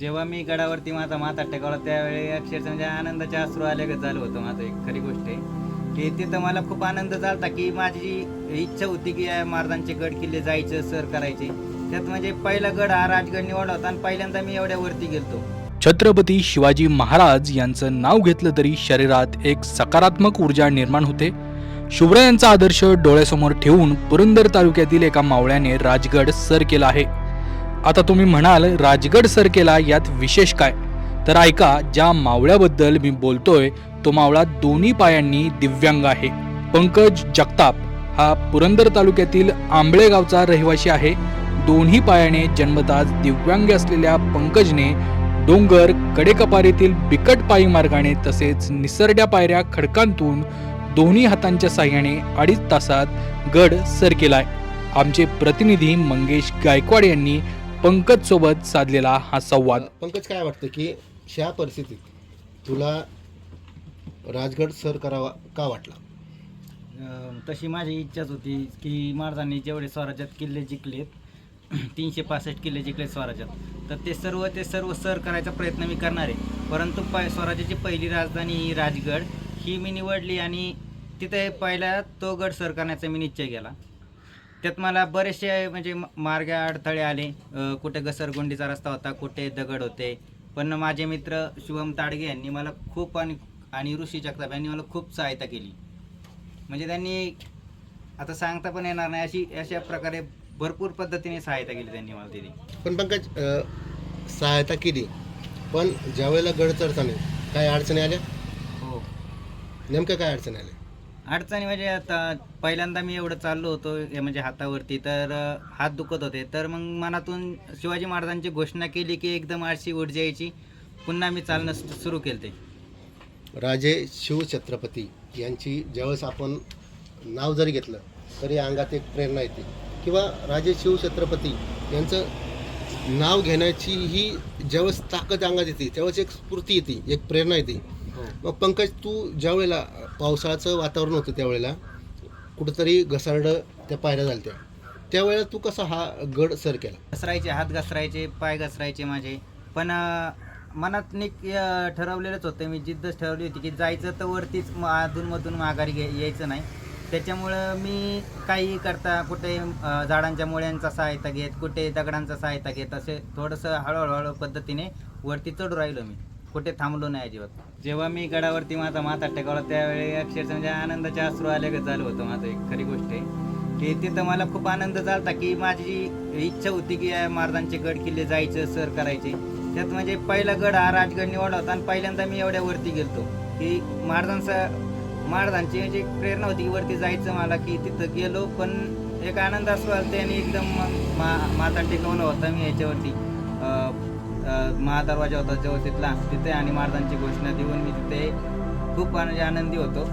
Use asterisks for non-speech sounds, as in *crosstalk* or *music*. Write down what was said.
जेव्हा मी गडावरती माझा माथा टेकवला त्यावेळी अक्षरशः म्हणजे आनंदाचे अश्रू आल्यागत झालं होतं माझं एक खरी गोष्ट आहे. की तिथं मला खूप आनंद झाला की माझी जी इच्छा होती की या महाराजांचे गड किल्ले जायचं सर करायचे त्यात म्हणजे पहिला गड हा राजगड निवडला होता आणि पहिल्यांदा मी एवढ्या वरती गेलतो. छत्रपती शिवाजी महाराज यांचं नाव घेतलं तरी शरीरात एक सकारात्मक ऊर्जा निर्माण होते. शिवरायांचा आदर्श डोळ्यासमोर ठेवून पुरंदर तालुक्यातील एका मावळ्याने राजगड सर केला आहे. आता तुम्ही म्हणाल राजगड सर केला यात विशेष काय? तर ऐका ज्या मावळ्याबद्दल मी बोलतोय तो मावळा दोन्ही पायांनी दिव्यांग आहे. पंकज जगताप हा पुरंदर तालुक्यातील आंबळे गावचा रहिवासी आहे. दोन्ही पायाने जन्मताच दिव्यांग असलेल्या पंकजने डोंगर कडेकपारीतील बिकट पायी मार्गाने तसेच निसरड्या पायऱ्या खडकांतून दोन्ही हातांच्या साह्याने अडीच तासात गड सर केलाय. आमचे प्रतिनिधी मंगेश गायकवाड यांनी पंकज सोबत साधलेला हा संवाद. पंकज काय वाटतं की ह्या परिस्थितीत तुला राजगड सर करावा का वाटला? अं, तशी माझी इच्छाच होती की महाराजांनी जेवढे स्वराज्यात किल्ले जिंकलेत *clears throat* तीनशे पासष्ट किल्ले जिंकले स्वराज्यात. तर ते सर्व ते सर्व सर करायचा प्रयत्न मी करणार आहे. परंतु प स्वराज्याची पहिली राजधानी ही राजगड ही मी निवडली आणि तिथे पहिला तो गड सर करण्याचा मी निश्चय केला. त्यात मला बरेचसे म्हणजे मार्ग अडथळे आले. कुठे घसरगुंडीचा रस्ता होता कुठे दगड होते. पण माझे मित्र शुभम ताडगे यांनी मला खूप आणि आणि ऋषी जगताप यांनी मला खूप सहायता केली. म्हणजे त्यांनी आता सांगता पण येणार नाही अशी अशा प्रकारे भरपूर पद्धतीने सहायता केली त्यांनी मला तिथे पण पंकज सहायता केली. पण ज्यावेळेला गड चढताना काय अडचणी आल्या? हो. नेमक्या काय अडचणी आल्या? अडचणी म्हणजे आता पहिल्यांदा मी एवढं चाललो होतो हे म्हणजे हातावरती तर हात दुखत होते. तर मग मनातून शिवाजी महाराजांची घोषणा केली की एकदम आळशी ऊर्जा यायची पुन्हा मी चालणं सुरू केलं ते राजे शिवछत्रपती यांची ज्यावेळेस आपण नाव जरी घेतलं तरी अंगात एक प्रेरणा येते. किंवा राजे शिवछत्रपती यांचं नाव घेण्याची ही ज्यावेळेस ताकद अंगात येते त्यावेळेस एक स्फूर्ती येते एक प्रेरणा येते. हो. मग पंकज तू ज्यावेळेला पावसाळ्याचं वातावरण होतं त्यावेळेला कुठंतरी घसरडं त्या पायऱ्या झाल्या त्या त्यावेळेला तू कसा हा गड सर केला? घसरायचे हात घसरायचे पाय घसरायचे माझे. पण मनात निक ठरवलेलंच होतं. मी जिद्दच ठरवली होती की जायचं तर वरतीच अधूनमधून माघारी घे यायचं नाही. त्याच्यामुळं मी काही करता कुठे झाडांच्या मुळ्यांचा सहायता घेत कुठे दगडांचा सहायता घेत असे थोडंसं हळूहळू हळू पद्धतीने वरती चढू राहिलो मी. कुठे थांबलो नाही अजिबात. जेव्हा मी गडावरती माझा माथा टेकवला त्यावेळी अक्षरशः म्हणजे आनंदाचे अश्रू आले झालं होतं माझं एक खरी गोष्ट आहे. की तिथं मला खूप आनंद झाला की माझी इच्छा होती की या महाराजांचे गड किल्ले जायचं सर करायचे त्यात म्हणजे पहिला गड हा राजगड निवडला होता आणि पहिल्यांदा मी एवढ्या वरती गेलतो. की महाराजांचा महाराजांची म्हणजे प्रेरणा होती की वरती जायचं मला की तिथं गेलो पण एक आनंद असतो आणि एकदम मग मा माता टेकवला होता मी याच्यावरती. महादरवाजा होता जो तिथला तिथे आणि महाराजांची घोषणा देऊन मी तिथे खूप म्हणजे आनंदी होतो.